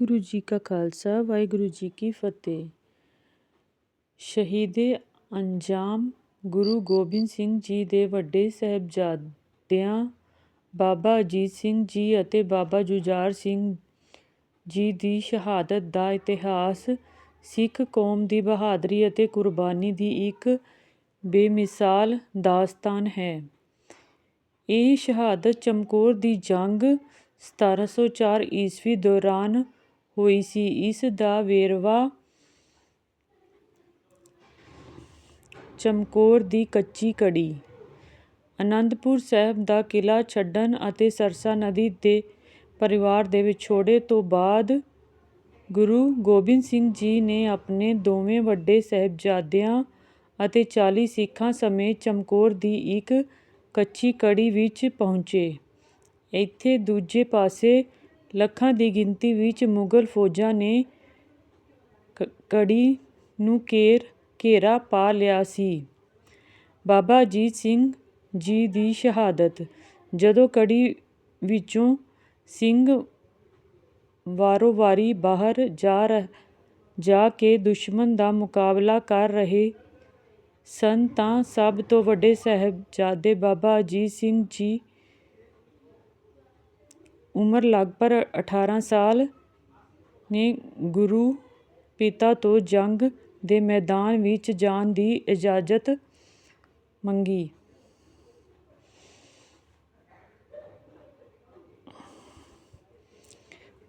ਗੁਰੂ ਜੀ ਕਾ ਖਾਲਸਾ, ਵਾਹਿਗੁਰੂ ਜੀ ਕੀ ਫਤਿਹ। ਸ਼ਹੀਦੇ ਅੰਜਾਮ ਗੁਰੂ ਗੋਬਿੰਦ ਸਿੰਘ ਜੀ ਦੇ ਵੱਡੇ ਸਾਹਿਬਜ਼ਾਦਿਆਂ, ਬਾਬਾ ਅਜੀਤ ਸਿੰਘ ਜੀ ਅਤੇ ਬਾਬਾ ਜੁਝਾਰ ਸਿੰਘ ਜੀ ਦੀ ਸ਼ਹਾਦਤ ਦਾ ਇਤਿਹਾਸ, ਸਿੱਖ ਕੌਮ ਦੀ ਬਹਾਦਰੀ ਅਤੇ ਕੁਰਬਾਨੀ ਦੀ ਇੱਕ ਬੇਮਿਸਾਲ ਦਾਸਤਾਨ ਹੈ। ਇਹ ਸ਼ਹਾਦਤ ਚਮਕੌਰ ਦੀ ਜੰਗ 1704 ਈਸਵੀ ਦੌਰਾਨ ਹੋਈ ਸੀ। ਇਸ ਦਾ ਵੇਰਵਾ ਚਮਕੌਰ ਦੀ ਕੱਚੀ ਕੜੀ, ਅਨੰਦਪੁਰ ਸਾਹਿਬ ਦਾ ਕਿਲ੍ਹਾ ਛੱਡਣ ਅਤੇ ਸਰਸਾ ਨਦੀ ਦੇ ਪਰਿਵਾਰ ਦੇ ਵਿਛੋੜੇ ਤੋਂ ਬਾਅਦ ਗੁਰੂ ਗੋਬਿੰਦ ਸਿੰਘ ਜੀ ਨੇ ਆਪਣੇ ਦੋਵੇਂ ਵੱਡੇ ਸਾਹਿਬਜ਼ਾਦਿਆਂ ਅਤੇ 40 ਸਿੱਖਾਂ ਸਮੇਤ ਚਮਕੌਰ ਦੀ ਇੱਕ ਕੱਚੀ ਕੜੀ ਵਿੱਚ ਪਹੁੰਚੇ। ਇੱਥੇ ਦੂਜੇ ਪਾਸੇ ਲੱਖਾਂ ਦੀ ਗਿਣਤੀ ਵਿੱਚ ਮੁਗਲ ਫੌਜਾਂ ਨੇ ਕੜੀ ਨੂੰ ਘੇਰ, ਘੇਰਾ ਪਾ ਲਿਆ ਸੀ। ਬਾਬਾ ਅਜੀਤ ਸਿੰਘ ਜੀ ਦੀ ਸ਼ਹਾਦਤ। ਜਦੋਂ ਕੜੀ ਵਿੱਚੋਂ ਸਿੰਘ ਵਾਰੋ ਵਾਰੀ ਬਾਹਰ ਜਾ ਰ ਜਾ ਕੇ ਦੁਸ਼ਮਣ ਦਾ ਮੁਕਾਬਲਾ ਕਰ ਰਹੇ ਸਨ ਤਾਂ ਸਭ ਤੋਂ ਵੱਡੇ ਸਾਹਿਬਜ਼ਾਦੇ ਬਾਬਾ ਅਜੀਤ ਸਿੰਘ ਜੀ ਉਮਰ ਲਗਭਗ 18 ਸਾਲ ਨੇ ਗੁਰੂ ਪਿਤਾ ਤੋਂ ਜੰਗ ਦੇ ਮੈਦਾਨ ਵਿੱਚ ਜਾਣ ਦੀ ਇਜਾਜ਼ਤ ਮੰਗੀ।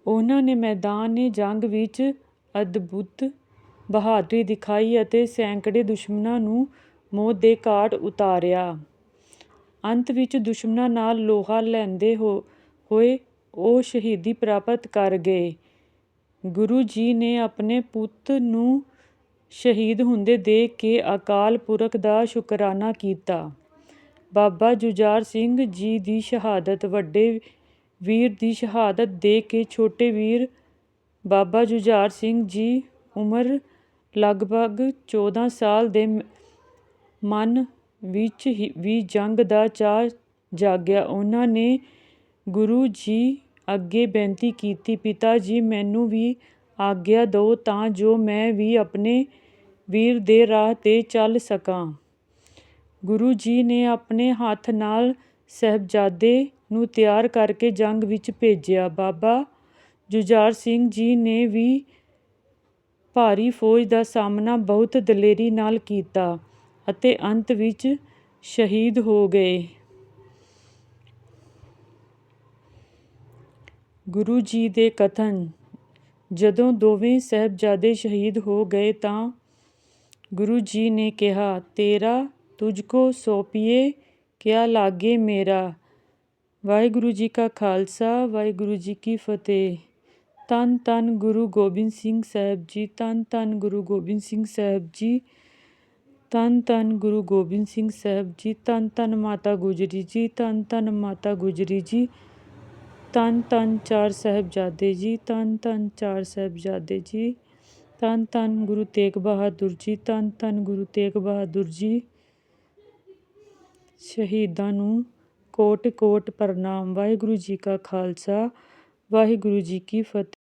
ਉਹਨਾਂ ਨੇ ਮੈਦਾਨ ਜੰਗ ਵਿੱਚ ਅਦਭੁਤ ਬਹਾਦਰੀ ਦਿਖਾਈ ਅਤੇ ਸੈਂਕੜੇ ਦੁਸ਼ਮਣਾਂ ਨੂੰ ਮੌਤ ਦੇ ਘਾਟ ਉਤਾਰਿਆ। ਅੰਤ ਵਿੱਚ ਦੁਸ਼ਮਣਾਂ ਨਾਲ ਲੋਹਾ ਲੈਂਦੇ ਹੋਏ ਉਹ ਸ਼ਹੀਦੀ ਪ੍ਰਾਪਤ ਕਰ ਗਏ। ਗੁਰੂ ਜੀ ਨੇ ਆਪਣੇ ਪੁੱਤ ਨੂੰ ਸ਼ਹੀਦ ਹੁੰਦੇ ਦੇਖ ਕੇ ਅਕਾਲ ਪੁਰਖ ਦਾ ਸ਼ੁਕਰਾਨਾ ਕੀਤਾ। ਬਾਬਾ ਜੁਝਾਰ ਸਿੰਘ ਜੀ ਦੀ ਸ਼ਹਾਦਤ, ਵੱਡੇ ਵੀਰ ਦੀ ਸ਼ਹਾਦਤ ਦੇਖ ਕੇ ਛੋਟੇ ਵੀਰ ਬਾਬਾ ਜੁਝਾਰ ਸਿੰਘ ਜੀ ਉਮਰ ਲਗਭਗ 14 ਸਾਲ ਦੇ ਮਨ ਵਿੱਚ ਵੀ ਜੰਗ ਦਾ ਚਾਹ ਜਾਗਿਆ। ਉਹਨਾਂ ਨੇ ਗੁਰੂ ਜੀ ਅੱਗੇ ਬੇਨਤੀ ਕੀਤੀ, ਪਿਤਾ ਜੀ ਮੈਨੂੰ ਵੀ ਆਗਿਆ ਦਿਓ ਤਾਂ ਜੋ ਮੈਂ ਵੀ ਆਪਣੇ ਵੀਰ ਦੇ ਰਾਹ ਤੇ ਚੱਲ ਸਕਾਂ। ਗੁਰੂ ਜੀ ਨੇ ਆਪਣੇ ਹੱਥ ਨਾਲ ਸਾਹਿਬਜ਼ਾਦੇ ਨੂੰ ਤਿਆਰ ਕਰਕੇ ਜੰਗ ਵਿੱਚ ਭੇਜਿਆ। ਬਾਬਾ ਜੁਝਾਰ ਸਿੰਘ ਜੀ ਨੇ ਵੀ ਭਾਰੀ ਫੌਜ ਦਾ ਸਾਹਮਣਾ ਬਹੁਤ ਦਲੇਰੀ ਨਾਲ ਕੀਤਾ ਅਤੇ ਅੰਤ ਵਿੱਚ ਸ਼ਹੀਦ ਹੋ ਗਏ। ਗੁਰੂ ਜੀ ਦੇ ਕਥਨ, ਜਦੋਂ ਦੋਵੇਂ ਸਾਹਿਬਜ਼ਾਦੇ ਸ਼ਹੀਦ ਹੋ ਗਏ ਤਾਂ ਗੁਰੂ ਜੀ ਨੇ ਕਿਹਾ, ਤੇਰਾ ਤੁਝ ਕੋ ਸੌਂਪੀਏ, ਕਿਆ ਲਾਗੇ ਮੇਰਾ? ਵਾਹਿਗੁਰੂ ਜੀ ਕਾ ਖਾਲਸਾ, ਵਾਹਿਗੁਰੂ ਜੀ ਕੀ ਫਤਿਹ। ਤਨ ਤਨ ਗੁਰੂ ਗੋਬਿੰਦ ਸਿੰਘ ਸਾਹਿਬ ਜੀ, ਤਨ ਤਨ ਗੁਰੂ ਗੋਬਿੰਦ ਸਿੰਘ ਸਾਹਿਬ ਜੀ, ਤਨ ਤਨ ਗੁਰੂ ਗੋਬਿੰਦ ਸਿੰਘ ਸਾਹਿਬ ਜੀ, ਤਨ ਤਨ ਮਾਤਾ ਗੁਜਰੀ ਜੀ, ਤਨ ਤਨ ਮਾਤਾ ਗੁਜਰੀ ਜੀ ਧੰਨ ਧੰਨ ਚਾਰ ਸਾਹਿਬਜ਼ਾਦੇ ਜੀ ਧੰਨ ਧੰਨ ਚਾਰ ਸਾਹਿਬਜ਼ਾਦੇ ਜੀ ਧੰਨ ਧੰਨ ਗੁਰੂ ਤੇਗ ਬਹਾਦਰ ਜੀ ਧੰਨ ਧੰਨ ਗੁਰੂ ਤੇਗ ਬਹਾਦਰ ਜੀ। ਸ਼ਹੀਦਾਂ ਨੂੰ ਕੋਟ ਕੋਟ ਪ੍ਰਣਾਮ। ਵਾਹਿਗੁਰੂ ਜੀ ਕਾ ਖਾਲਸਾ, ਵਾਹਿਗੁਰੂ ਜੀ ਕੀ ਫਤਿਹ।